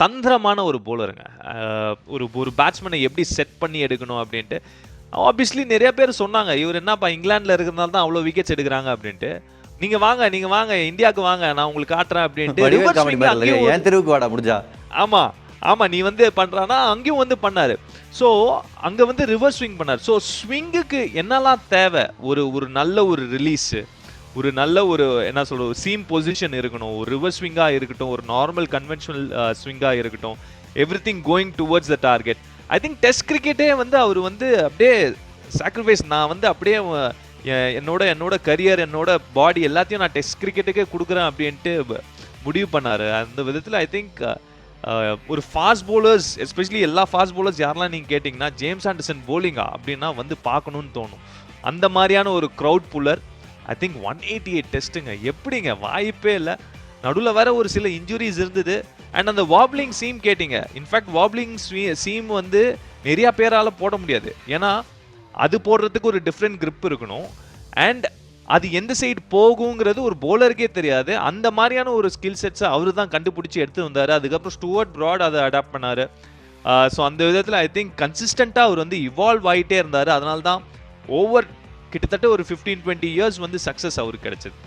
தந்திரமான ஒரு போலருங்க ஒரு ஒரு பேட்ஸ்மேனை எப்படி செட் பண்ணி எடுக்கணும் அப்படின்ட்டு ஆப்வியஸ்லி நிறைய பேர் சொன்னாங்க இவர் என்னப்பா இங்கிலாந்துல இருக்கிறதுனால தான் அவ்வளோ விக்கெட்ஸ் எடுக்கிறாங்க அப்படின்ட்டு. நீங்க வாங்க நீங்க வாங்க இந்தியாவுக்கு வாங்க நான் உங்களுக்கு காட்டுறேன் அப்படின்ட்டு? என் தெருவுக்கு வாடா முடிஞ்சா? ஆமா ஆமா நீ வந்து பண்றானா அங்கேயும் வந்து பண்ணாரு. ஸோ அங்க வந்து ரிவர்ஸ் ஸ்விங் பண்ணாரு. ஸோ ஸ்விங்குக்கு என்னெல்லாம் தேவை? ஒரு ஒரு நல்ல ஒரு ரிலீஸ் ஒரு நல்ல ஒரு என்ன சொல்றது சீம் பொசிஷன் இருக்கணும். ஒரு ரிவர்ஸ் ஸ்விங்காக இருக்கட்டும் ஒரு நார்மல் கன்வென்ஷனல் ஸ்விங்காக இருக்கட்டும். Everything going towards the target I think test கிரிக்கெட்டே வந்து அவர் வந்து அப்படியே சாக்ரிஃபைஸ் நான் வந்து அப்படியே என்னோட என்னோட கரியர் என்னோட பாடி எல்லாத்தையும் நான் டெஸ்ட் கிரிக்கெட்டுக்கே கொடுக்குறேன் அப்படின்ட்டு முடிவு பண்ணார். அந்த விதத்தில் ஐ திங்க் ஒரு ஃபாஸ்ட் போலர்ஸ் எஸ்பெஷலி எல்லா ஃபாஸ்ட் போலர்ஸ் யாரெல்லாம் நீங்கள் கேட்டிங்கன்னா ஜேம்ஸ் ஆண்டர்சன் போலிங்கா அப்படின்னா வந்து பார்க்கணுன்னு தோணும். அந்த மாதிரியான ஒரு crowd puller I think one eighty eight டெஸ்ட்டுங்க எப்படிங்க? வாய்ப்பே இல்லை. நடுவில் வேற ஒரு சில இன்ஜுரிஸ் இருந்தது. அண்ட் அந்த வாப்ளிங் சீம் கேட்டிங்க. இன்ஃபேக்ட் வாப்ளிங் சீம் வந்து நிறையா பேரால் போட முடியாது. ஏன்னா அது போடுறதுக்கு ஒரு டிஃப்ரெண்ட் கிரிப் இருக்கணும். அண்ட் அது எந்த சைடு போகுங்கிறது ஒரு போலருக்கே தெரியாது. அந்த மாதிரியான ஒரு ஸ்கில் செட்ஸை அவர் தான் கண்டுபிடிச்சி எடுத்து வந்தார். அதுக்கப்புறம் ஸ்டூவர்ட் ப்ராட் அதை அடாப்ட் பண்ணார். ஸோ அந்த விதத்தில் ஐ திங்க் கன்சிஸ்டண்ட்டாக அவர் வந்து இவால்வ் ஆகிட்டே இருந்தார். அதனால தான் ஓவர் கிட்டத்தட்ட ஒரு ஃபிஃப்டீன் டுவெண்ட்டி இயர்ஸ் வந்து சக்ஸஸ் அவருக்கு கிடச்சிது.